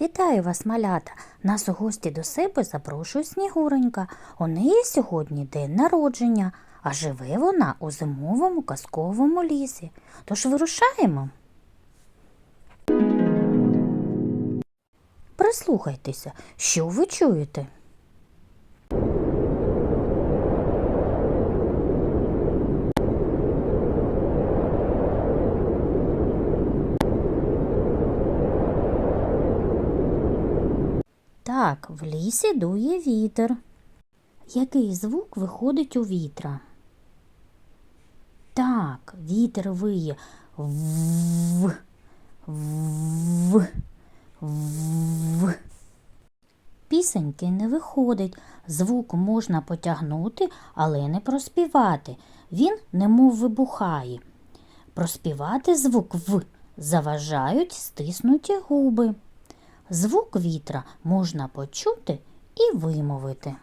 Вітаю вас, малята! Нас у гості до себе запрошує Снігуренька. У неї сьогодні день народження, а живе вона у зимовому казковому лісі. Тож вирушаємо. Прислухайтеся, що ви чуєте? Так, в лісі дує вітер. Який звук виходить у вітра? Так, вітер виє в, в, в. Пісеньки не виходить. Звук можна потягнути, але не проспівати. Він немов вибухає. Проспівати звук в заважають стиснуті губи. Звук вітра можна почути і вимовити.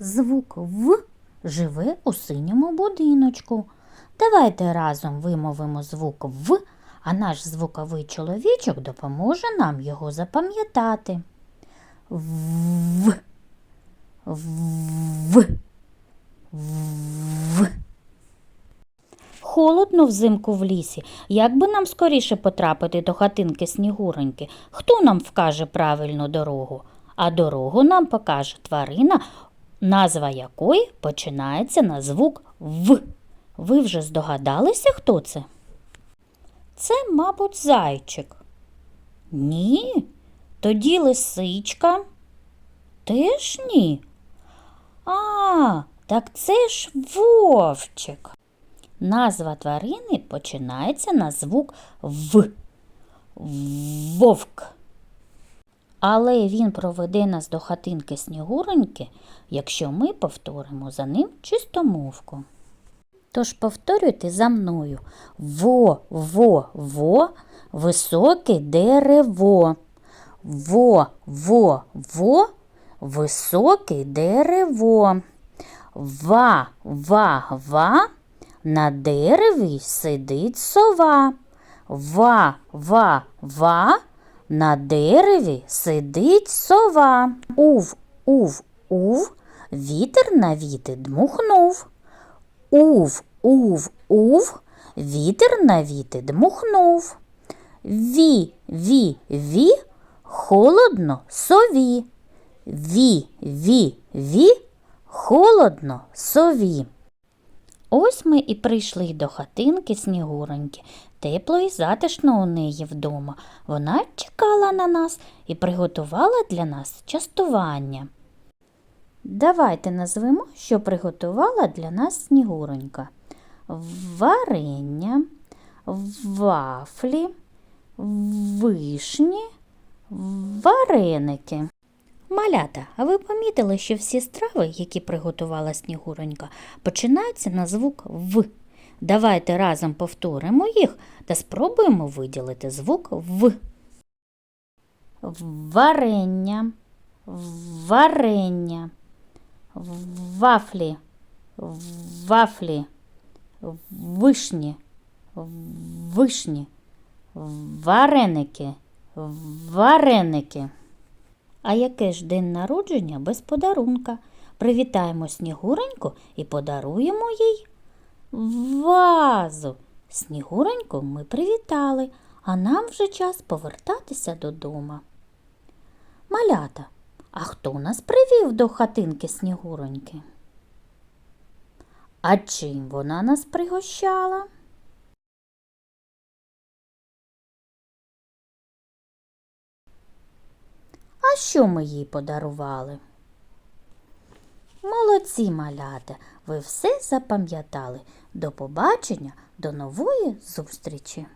Звук В живе у синьому будиночку. Давайте разом вимовимо звук В, а наш звуковий чоловічок допоможе нам його запам'ятати. В. В. В. Холодно взимку в лісі. Як би нам скоріше потрапити до хатинки Снігуреньки? Хто нам вкаже правильну дорогу? А дорогу нам покаже тварина, назва якої починається на звук В. Ви вже здогадалися, хто це? Це, мабуть, зайчик. Ні. Тоді лисичка. Теж ні. А, так це ж вовчик. Назва тварини починається на звук В. Вовк. Але він проведе нас до хатинки Снігуреньки, якщо ми повторимо за ним чистомовку. Тож повторюйте за мною во, во, во, високе дерево. Во, во, во, високе дерево. Ва, ва, ва, на дереві сидить сова. Ва, ва, ва, на дереві сидить сова. Ув, ув, ув, вітер на віти дмухнув. Ув, ув, ув, вітер на віти дмухнув. Ві, ві, ві, холодно сові. Ві, ві, ві, холодно сові. Ось ми і прийшли до хатинки Снігуреньки. Тепло і затишно у неї вдома. Вона чекала на нас і приготувала для нас частування. Давайте назвемо, що приготувала для нас Снігуренька. Варення, вафлі, вишні, вареники. Малята, а ви помітили, що всі страви, які приготувала Снігуронька, починаються на звук В. Давайте разом повторимо їх та спробуємо виділити звук В. Варення, варення, вафлі, вафлі, вишні, вишні, вареники, вареники. А яке ж день народження без подарунка? Привітаємо Снігуреньку і подаруємо їй вазу. Снігуреньку ми привітали, а нам вже час повертатися додому. Малята, а хто нас привів до хатинки Снігуроньки? А чим вона нас пригощала? Що ми їй подарували? Молодці малята, ви все запам'ятали. До побачення, до нової зустрічі!